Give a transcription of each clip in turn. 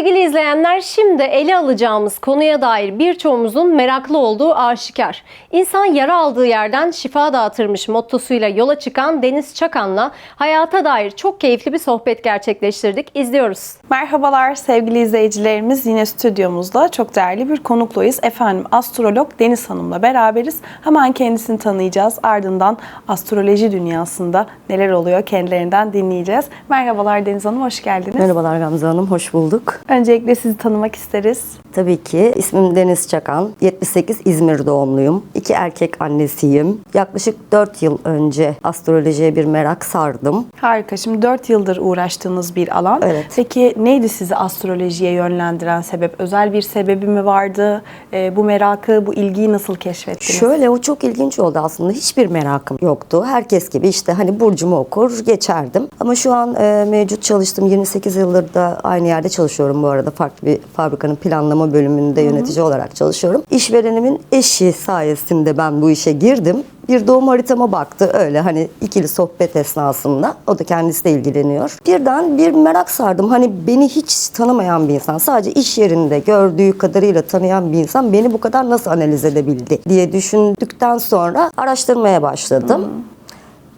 Sevgili izleyenler şimdi ele alacağımız konuya dair birçoğumuzun meraklı olduğu aşikar. İnsan yara aldığı yerden şifa dağıtırmış mottosuyla yola çıkan Deniz Çakan'la hayata dair çok keyifli bir sohbet gerçekleştirdik. İzliyoruz. Merhabalar sevgili izleyicilerimiz. Yine stüdyomuzda çok değerli bir konuklayız. Efendim astrolog Deniz Hanım'la beraberiz. Hemen kendisini tanıyacağız. Ardından astroloji dünyasında neler oluyor kendilerinden dinleyeceğiz. Merhabalar Deniz Hanım, hoş geldiniz. Merhabalar Gamze Hanım, hoş bulduk. Öncelikle sizi tanımak isteriz. Tabii ki ismim Deniz Çakan, 78 İzmir doğumluyum. İki erkek annesiyim. Yaklaşık 4 yıl önce astrolojiye bir merak sardım. Harika. Şimdi 4 yıldır uğraştığınız bir alan. Evet. Peki neydi sizi astrolojiye yönlendiren sebep? Özel bir sebebi mi vardı? Ee, bu merakı, bu ilgiyi nasıl keşfettiniz? Şöyle o çok ilginç oldu aslında. Hiçbir merakım yoktu. Herkes gibi işte hani burcumu okur geçerdim. Ama şu an e, mevcut çalıştığım 28 yıldır da aynı yerde çalışıyorum bu arada. Farklı bir fabrikanın planlama bölümünde yönetici olarak çalışıyorum. İşverenimin eşi sayesinde ben bu işe girdim. Bir doğum haritama baktı öyle hani ikili sohbet esnasında. O da kendisi de ilgileniyor. Birden bir merak sardım. Hani beni hiç tanımayan bir insan, sadece iş yerinde gördüğü kadarıyla tanıyan bir insan beni bu kadar nasıl analiz edebildi diye düşündükten sonra araştırmaya başladım.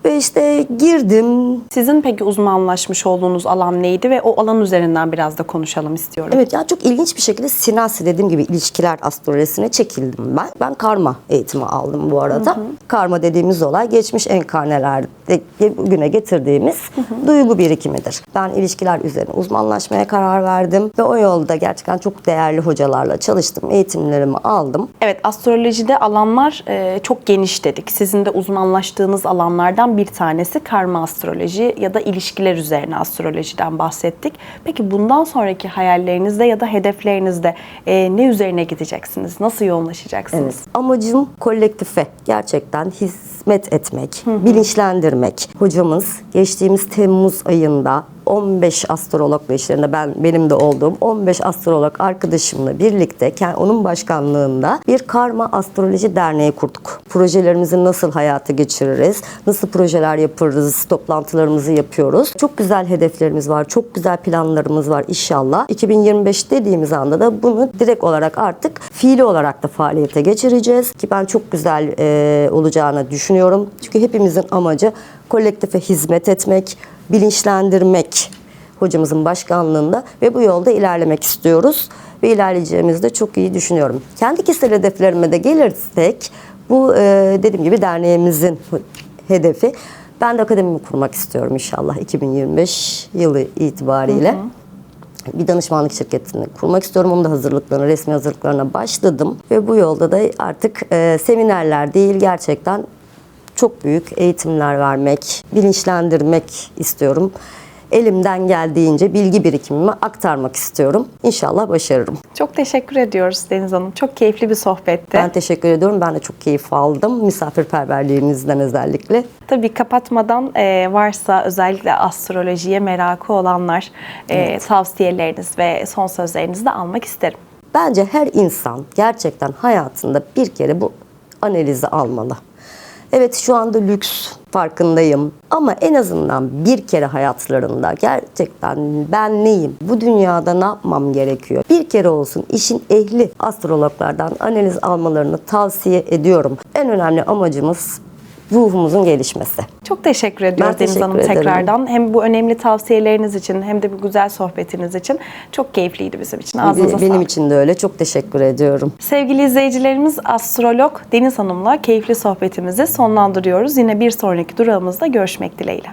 Ve işte girdim. Sizin peki uzmanlaşmış olduğunuz alan neydi ve o alan üzerinden biraz da konuşalım istiyorum. Evet yani çok ilginç bir şekilde sinasi dediğim gibi ilişkiler astrolojisine çekildim ben. Ben karma eğitimi aldım bu arada. Karma dediğimiz olay geçmiş enkarnelerde bugüne getirdiğimiz duygu birikimidir. Ben ilişkiler üzerine uzmanlaşmaya karar verdim ve o yolda gerçekten çok değerli hocalarla çalıştım. Eğitimlerimi aldım. Evet, astrolojide alanlar e, çok geniş dedik. Sizin de uzmanlaştığınız alanlardan bir tanesi karma astroloji ya da ilişkiler üzerine astrolojiden bahsettik. Peki bundan sonraki hayallerinizde ya da hedeflerinizde e, ne üzerine gideceksiniz? Nasıl yoğunlaşacaksınız? Evet. Amacım kolektife gerçekten hizmet etmek, bilinçlendirmek. Hocamız geçtiğimiz Temmuz ayında 15 astrolog işlerinde ben benim de olduğum 15 astrolog arkadaşımla birlikte onun başkanlığında bir karma astroloji derneği kurduk. Projelerimizi nasıl hayata geçiririz, nasıl projeler yaparız, toplantılarımızı yapıyoruz. Çok güzel hedeflerimiz var, çok güzel planlarımız var inşallah. 2025 dediğimiz anda da bunu direkt olarak artık fiili olarak da faaliyete geçireceğiz ki ben çok güzel e, olacağını düşünüyorum. Çünkü hepimizin amacı kolektife hizmet etmek, bilinçlendirmek hocamızın başkanlığında ve bu yolda ilerlemek istiyoruz ve ilerleyeceğimizi de çok iyi düşünüyorum. Kendi kişisel hedeflerime de gelirsek bu e, dediğim gibi derneğimizin hedefi ben de akademimi kurmak istiyorum inşallah 2025 yılı itibariyle. Bir danışmanlık şirketini kurmak istiyorum. Onun da hazırlıklarına, resmi hazırlıklarına başladım. Ve bu yolda da artık e, seminerler değil gerçekten çok büyük eğitimler vermek, bilinçlendirmek istiyorum. Elimden geldiğince bilgi birikimimi aktarmak istiyorum. İnşallah başarırım. Çok teşekkür ediyoruz Deniz Hanım. Çok keyifli bir sohbetti. Ben teşekkür ediyorum. Ben de çok keyif aldım. Misafirperverliğinizden özellikle. Tabii kapatmadan e, varsa özellikle astrolojiye merakı olanlar e, tavsiyeleriniz ve son sözlerinizi de almak isterim. Bence her insan gerçekten hayatında bir kere bu analizi almalı. Evet şu anda lüks farkındayım ama en azından bir kere hayatlarında gerçekten ben neyim? Bu dünyada ne yapmam gerekiyor? Bir kere olsun işin ehli astrologlardan analiz almalarını tavsiye ediyorum. En önemli amacımız ruhumuzun gelişmesi. Çok teşekkür ediyoruz Deniz Hanım ederim. tekrardan. Hem bu önemli tavsiyeleriniz için hem de bu güzel sohbetiniz için çok keyifliydi bizim için. Ağzınıza Benim sağlık. için de öyle. Çok teşekkür ediyorum. Sevgili izleyicilerimiz astrolog Deniz Hanım'la keyifli sohbetimizi sonlandırıyoruz. Yine bir sonraki durağımızda görüşmek dileğiyle.